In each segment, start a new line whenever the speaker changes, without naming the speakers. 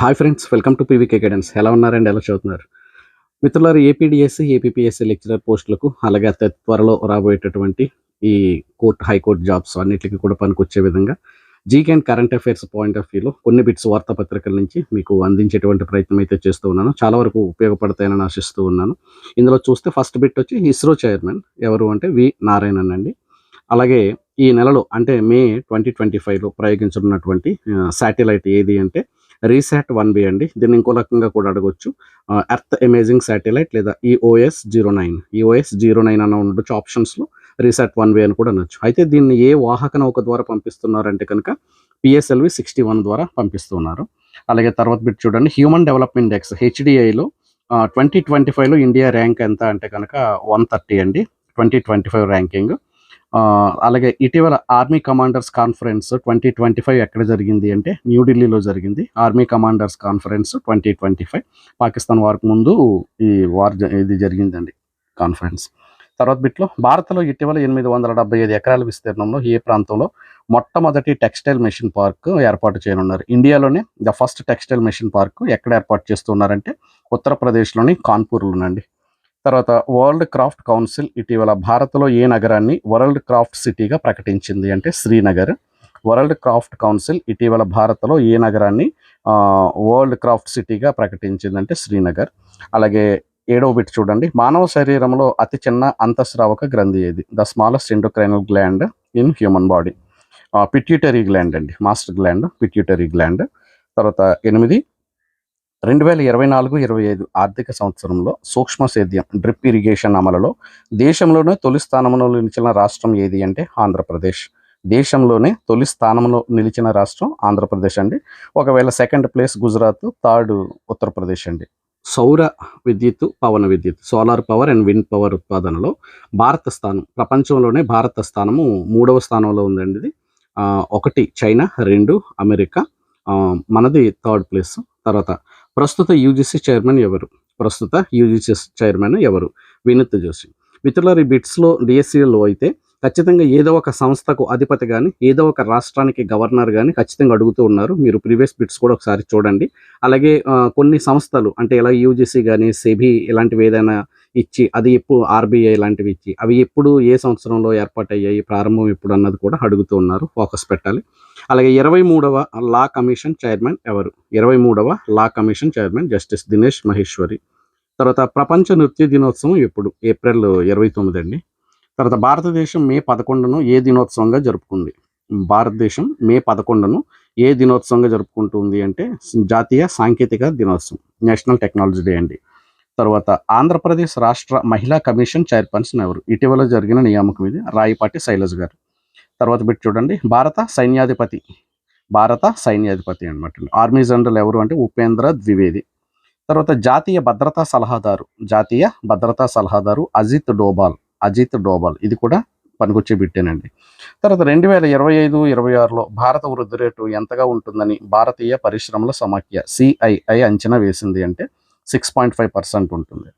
Hi friends welcome to PVK guidance. ఎలా ఉన్నారండి? ఎలా చదువుతున్నారు? మిత్రులారు ఏపీడిఎస్సి ఏపీపీఎస్సి లెక్చరర్ పోస్టులకు అలాగే అతి త్వరలో రాబోయేటటువంటి ఈ కోర్ట్ హైకోర్టు జాబ్స్ అన్నిటికీ కూడా పనికొచ్చే విధంగా GK and current affairs point of వ్యూలో కొన్ని బిట్స్ వార్తాపత్రికల నుంచి మీకు అందించేటువంటి ప్రయత్నం అయితే చేస్తూ ఉన్నాను. చాలా వరకు ఉపయోగపడతాయని ఆశిస్తూ ఉన్నాను. ఇందులో చూస్తే ఫస్ట్ బిట్ వచ్చి ఇస్రో చైర్మన్ ఎవరు అంటే వి నారాయణన్ అండి. అలాగే ఈ నెలలో అంటే మే ట్వంటీ ట్వంటీ ఫైవ్లో ప్రయోగించనున్నటువంటి శాటిలైట్ ఏది అంటే రీసాట్ వన్ బి అండి. దీన్ని ఇంకో రకంగా కూడా అడగొచ్చు. ఎర్త్ అమేజింగ్ శాటిలైట్ లేదా EOS zero nine EOS zero nine అన్న ఉండొచ్చు ఆప్షన్స్లో. రీసాట్ వన్ బి అని కూడా అనొచ్చు. అయితే దీన్ని ఏ వాహక నౌక ద్వారా పంపిస్తున్నారంటే కనుక పిఎస్ఎల్వి సిక్స్టీ వన్ ద్వారా పంపిస్తున్నారు. అలాగే తర్వాత బిట్ చూడండి. హ్యూమన్ డెవలప్మెంట్ ఇండెక్స్ హెచ్డిఐలో ట్వంటీ ట్వంటీ ఫైవ్లో ఇండియా ర్యాంక్ ఎంత అంటే కనుక వన్ థర్టీ అండి. Twenty twenty five ranking. అలాగే ఇటీవల army commanders conference twenty twenty five ఎక్కడ జరిగింది అంటే న్యూఢిల్లీలో జరిగింది. Army commanders conference twenty twenty five. Pakistan వార్కు ముందు ఈ వార్ ఇది జరిగిందండి కాన్ఫరెన్స్. తర్వాత బిట్లో భారత్లో ఇటీవల ఎనిమిది వందల డెబ్బై ఐదు ఎకరాల విస్తీర్ణంలో ఏ ప్రాంతంలో మొట్టమొదటి టెక్స్టైల్ మెషిన్ పార్క్ ఏర్పాటు చేయనున్నారు? ఇండియాలోనే the first textile machine park ఎక్కడ ఏర్పాటు చేస్తున్నారంటే ఉత్తరప్రదేశ్లోని కాన్పూర్లోనండి. తర్వాత వరల్డ్ క్రాఫ్ట్ కౌన్సిల్ ఇటీవల భారత్లో ఏ నగరాన్ని వరల్డ్ క్రాఫ్ట్ సిటీగా ప్రకటించింది అంటే శ్రీనగర్. వరల్డ్ క్రాఫ్ట్ కౌన్సిల్ ఇటీవల భారత్లో ఏ నగరాన్ని వరల్డ్ క్రాఫ్ట్ సిటీగా ప్రకటించిందంటే శ్రీనగర్. అలాగే ఏడవ బిట్ చూడండి. మానవ శరీరంలో అతి చిన్న అంతఃస్రావక గ్రంథి ఏది? The smallest endocrinal gland in human body. Pituitary gland అండి. మాస్టర్ గ్లాండ్ పిట్యూటరీ గ్లాండ్ తర్వాత ఎనిమిది రెండు వేల ఇరవై నాలుగు ఇరవై ఐదు ఆర్థిక సంవత్సరంలో సూక్ష్మ సేద్యం డ్రిప్ ఇరిగేషన్ అమలులో దేశంలోనే తొలి స్థానంలో నిలిచిన రాష్ట్రం ఏది అంటే ఆంధ్రప్రదేశ్. దేశంలోనే తొలి స్థానంలో నిలిచిన రాష్ట్రం ఆంధ్రప్రదేశ్ అండి. ఒకవేళ second place Gujarat third Uttar Pradesh అండి. సౌర విద్యుత్ పవన విద్యుత్ solar power and wind power ఉత్పాదనలో భారత స్థానం ప్రపంచంలోనే భారత స్థానము మూడవ స్థానంలో ఉందండి ఇది. ఒకటి చైనా రెండు అమెరికా మనది థర్డ్ ప్లేస్ తర్వాత ప్రస్తుత యూజీసీ చైర్మన్ ఎవరు? ప్రస్తుత యూజీసీ చైర్మన్ ఎవరు? వినూత్ జోషి. మిత్రులారి ఈ బిట్స్లో డిఎస్సిలో అయితే ఖచ్చితంగా ఏదో ఒక సంస్థకు అధిపతి కానీ ఏదో ఒక రాష్ట్రానికి గవర్నర్ కానీ ఖచ్చితంగా అడుగుతూ ఉన్నారు. మీరు ప్రీవియస్ బిట్స్ కూడా ఒకసారి చూడండి. అలాగే కొన్ని సంస్థలు అంటే ఇలా యూజీసీ కానీ సెబీ ఇలాంటివి ఏదైనా ఇచ్చి అది ఎప్పుడు ఆర్బీఐ లాంటివి ఇచ్చి అవి ఎప్పుడు ఏ సంవత్సరంలో ఏర్పాటయ్యాయి ప్రారంభం ఎప్పుడు అన్నది కూడా అడుగుతూ ఉన్నారు ఫోకస్ పెట్టాలి. అలాగే ఇరవై మూడవ లా కమిషన్ చైర్మన్ ఎవరు? ఇరవై మూడవ law commission chairman justice Dinesh Maheshwari. తర్వాత ప్రపంచ నృత్య దినోత్సవం ఎప్పుడు? ఏప్రిల్ ఇరవై తొమ్మిది అండి. తర్వాత భారతదేశం మే పదకొండును ఏ దినోత్సవంగా జరుపుకుంది? భారతదేశం మే పదకొండును ఏ దినోత్సవంగా జరుపుకుంటుంది అంటే జాతీయ సాంకేతిక దినోత్సవం నేషనల్ టెక్నాలజీ డే అండి. తర్వాత ఆంధ్రప్రదేశ్ రాష్ట్ర మహిళా కమిషన్ చైర్పర్సన్ ఎవరు? ఇటీవల జరిగిన నియామకం ఇది. రాయపాటి శైలజ్ గారు. తర్వాత పెట్టి చూడండి. భారత సైన్యాధిపతి. భారత సైన్యాధిపతి అనమాట ఆర్మీ జనరల్ ఎవరు అంటే ఉపేంద్ర ద్వివేది. తర్వాత జాతీయ భద్రతా సలహాదారు. జాతీయ భద్రతా సలహాదారు అజిత్ డోబాల్ అజిత్ డోబాల్ ఇది కూడా పనికొచ్చే బిట్టేనండి తర్వాత రెండు వేల ఇరవై ఐదు ఇరవై ఆరులో భారత వృద్ధి రేటు ఎంతగా ఉంటుందని భారతీయ పరిశ్రమల సమాఖ్య సిఐఐ అంచనా వేసింది అంటే సిక్స్ పాయింట్ ఫైవ్ పర్సెంట్ ఉంటుంది.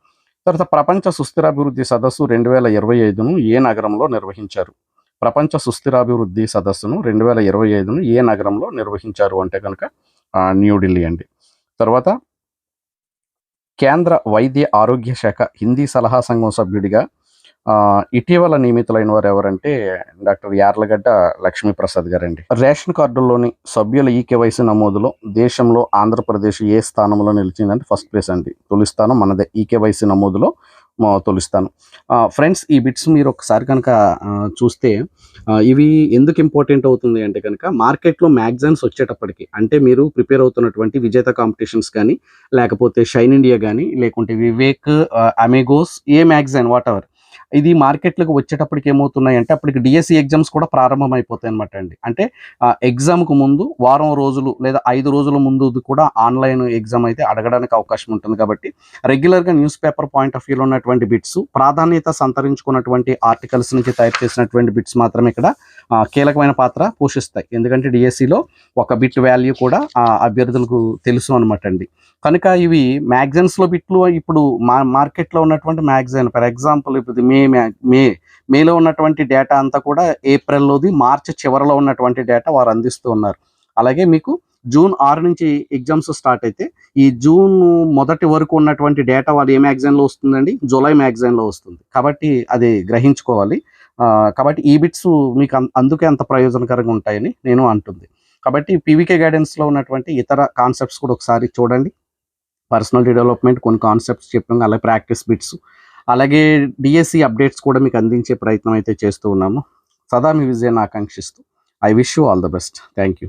తర్వాత ప్రపంచ సుస్థిరాభివృద్ధి సదస్సు రెండు వేల ఇరవై ఐదును ఏ నగరంలో నిర్వహించారు? ప్రపంచ సుస్థిరాభివృద్ధి సదస్సును రెండు వేల ఇరవై ఐదును ఏ నగరంలో నిర్వహించారు అంటే కనుక న్యూఢిల్లీ అండి. తర్వాత కేంద్ర వైద్య ఆరోగ్య శాఖ హిందీ సలహా సంఘం సభ్యుడిగా ఇటీవల నియమితులైన వారు ఎవరంటే డాక్టర్ యార్లగడ్డ లక్ష్మీప్రసాద్ గారండి. రేషన్ కార్డుల్లోని సభ్యుల ఈకేవైసీ నమోదులో దేశంలో ఆంధ్రప్రదేశ్ ఏ స్థానంలో నిలిచిందంటే ఫస్ట్ ప్లేస్ అండి. తొలి స్థానం మనదే. ఈకేవైసీ నమోదులో తొలిస్తాను ఫ్రెండ్స్ ఈ బిట్స్ మీరు ఒకసారి కనుక చూస్తే ఇవి ఎందుకు ఇంపార్టెంట్ అవుతుంది అంటే కనుక మార్కెట్లో మ్యాగజైన్స్ వచ్చేటప్పటికి అంటే మీరు ప్రిపేర్ అవుతున్నటువంటి విజేత కాంపిటీషన్స్ కానీ లేకపోతే షైన్ ఇండియా కానీ లేకుంటే వివేక్ అమెగోస్ ఏ మ్యాగజైన్ వాట్ ఎవర్ ఇది మార్కెట్లకు వచ్చేటప్పటికి ఏమవుతున్నాయి అంటే అప్పటికి డిఎస్సి ఎగ్జామ్స్ కూడా ప్రారంభం అయిపోతాయి అనమాట అండి. అంటే ఎగ్జామ్కు ముందు వారం రోజులు లేదా ఐదు రోజుల ముందు కూడా ఆన్లైన్ ఎగ్జామ్ అయితే అడగడానికి అవకాశం ఉంటుంది కాబట్టి రెగ్యులర్గా న్యూస్ పేపర్ పాయింట్ ఆఫ్ వ్యూలో ఉన్నటువంటి బిట్స్ ప్రాధాన్యత సంతరించుకున్నటువంటి ఆర్టికల్స్ నుంచి తయారు చేసినటువంటి బిట్స్ మాత్రమే ఇక్కడ కీలకమైన పాత్ర పోషిస్తాయి. ఎందుకంటే డిఎస్సిలో ఒక బిట్ వాల్యూ కూడా ఆ, అభ్యర్థులకు తెలుసు అనమాట అండి. కనుక ఇవి మ్యాగజైన్స్లో బిట్లు ఇప్పుడు మా మార్కెట్లో ఉన్నటువంటి మ్యాగజైన్ ఫర్ ఎగ్జాంపుల్ ఇప్పుడు మే మే మేలో ఉన్నటువంటి డేటా అంతా కూడా ఏప్రిల్లోది మార్చి చివరిలో ఉన్నటువంటి డేటా వారు అందిస్తూ ఉన్నారు. అలాగే మీకు జూన్ ఆరు నుంచి ఎగ్జామ్స్ స్టార్ట్ అయితే ఈ జూన్ మొదటి వరకు ఉన్నటువంటి డేటా వాళ్ళు ఏ మ్యాగజైన్లో వస్తుందండి? జూలై మ్యాగజైన్లో వస్తుంది. కాబట్టి అది గ్రహించుకోవాలి. కాబట్టి ఈ బిట్స్ మీకు అందుకే అంత ప్రయోజనకరంగా ఉంటాయని నేను అంటుంది. కాబట్టి పీవీకే గైడెన్స్లో ఉన్నటువంటి ఇతర కాన్సెప్ట్స్ కూడా ఒకసారి చూడండి. పర్సనల్ డెవలప్మెంట్ కొన్ని కాన్సెప్ట్స్ చెప్పాము అలాగే ప్రాక్టీస్ బిట్స్. అలాగే డిఎస్సి అప్డేట్స్ కూడా మీకు అందించే ప్రయత్నం అయితే చేస్తూ ఉన్నాము. సదా మీ విజయాన్ని ఆకాంక్షిస్తూ. I wish you all the best. Thank you.